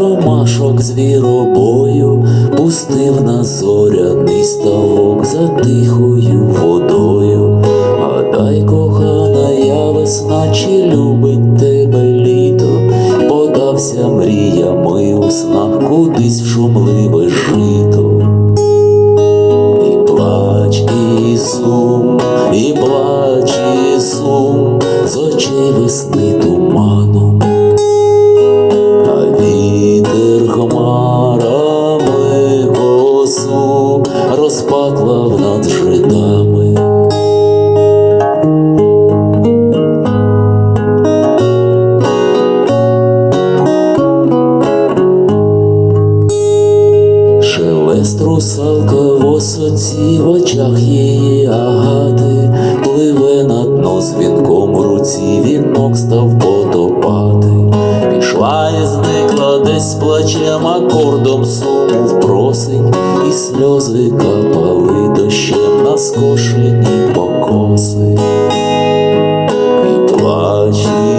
ромашок звіробою, пустив на зоряний ставок за тихою водою. Гадай, кохана, я весна, чи любить тебе літо, подався мріями у снах кудись в шумливе жито. І плач, і сум, і плач, і сум, з очей весни туманом. Косу над житами. Шелест русалка в осоці в очах її агати, пливе на дно з вінком в руці, вінок став потопати. Пішла зникла десь плачем акордом суму в просень, і сльози капали дощем на скошені покоси, і плач,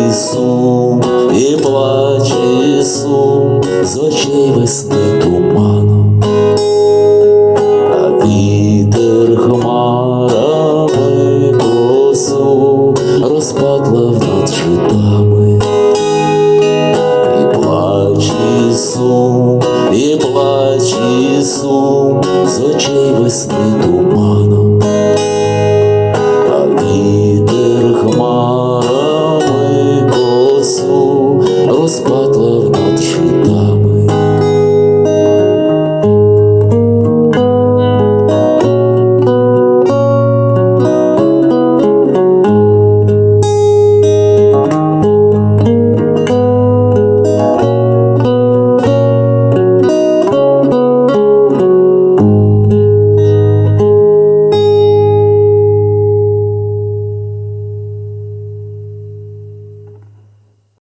і сум, і плач, і сум, з очей весни туману. а вітер хмарами косу розпадла в нас жита. з очей весни туманом, та вітер хмарами косу розпад.